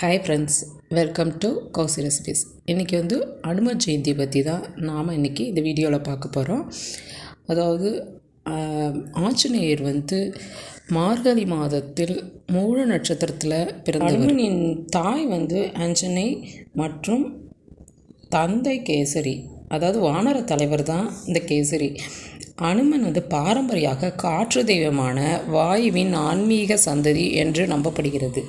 Hi friends welcome to Kousi recipes இன்றைக்கி வந்து அனுமன் ஜெயந்தி பற்றி தான் நாம் இன்றைக்கி இந்த வீடியோவில் பார்க்க போகிறோம் அதாவது ஆஞ்சநேயர் வந்து மார்கழி மாதத்தில் மூல நட்சத்திரத்தில் பிறந்த அனுமனின் தாய் வந்து ஆஞ்சனை மற்றும் தந்தை கேசரி அதாவது வானர தலைவர் தான் இந்த கேசரி. அனுமன் வந்து பாரம்பரியாக காற்று தெய்வமான வாயுவின் ஆன்மீக சந்ததி என்று நம்பப்படுகிறது.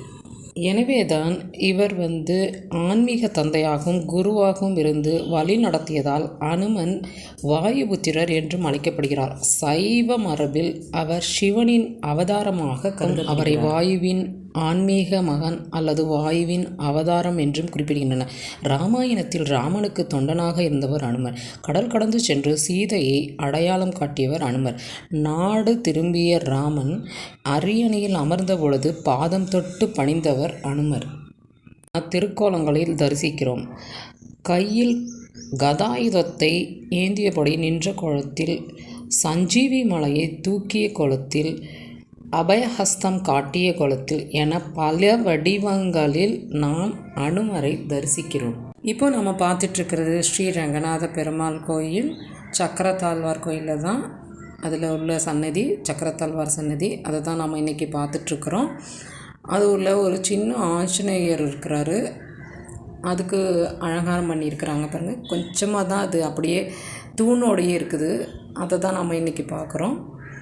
எனவே தான் இவர் வந்து ஆன்மீக தந்தையாகவும் குருவாகவும் இருந்து வழி நடத்தியதால் அனுமன் வாயுபுத்திரர் என்றும் அழைக்கப்படுகிறார். சைவ மரபில் அவர் சிவனின் அவதாரமாக கருது அவரை வாயுவின் ஆன்மீக மகன் அல்லது வாயுவின் அவதாரம் என்றும் குறிப்பிடுகின்றன. ராமாயணத்தில் ராமனுக்கு தொண்டனாக இருந்தவர் அனுமர். கடல் கடந்து சென்று சீதையை அடையாளம் காட்டியவர் அனுமர். நாடு திரும்பிய ராமன் அரியணையில் அமர்ந்த பொழுது பாதம் தொட்டு பணிந்தவர் அனுமர். திருக்கோலங்களில் தரிசிக்கிறோம். கையில் கதாயுதத்தை ஏந்தியபடி நின்ற கோலத்தில் சஞ்சீவி மலையை தூக்கிய கோலத்தில் அபயஹஸ்தம் காட்டிய குளத்தில் என பல வடிவங்களில் நாம் அனுமரை தரிசிக்கிறோம். இப்போ நம்ம பார்த்துட்ருக்கிறது ஸ்ரீ ரங்கநாத பெருமாள் கோயில் சக்கரத்தாழ்வார் கோயிலில் தான் அதில் உள்ள சன்னதி சக்கரத்தாழ்வார் சன்னதி. அதை தான் நம்ம இன்றைக்கி பார்த்துட்ருக்குறோம். அது உள்ள ஒரு சின்ன ஆஞ்சநேயர் இருக்கிறாரு. அதுக்கு அலங்காரம் பண்ணியிருக்கிறாங்க பாருங்கள் கொஞ்சமாக தான் அது அப்படியே தூணோடையே இருக்குது. அதை தான் நம்ம இன்றைக்கி பார்க்குறோம்.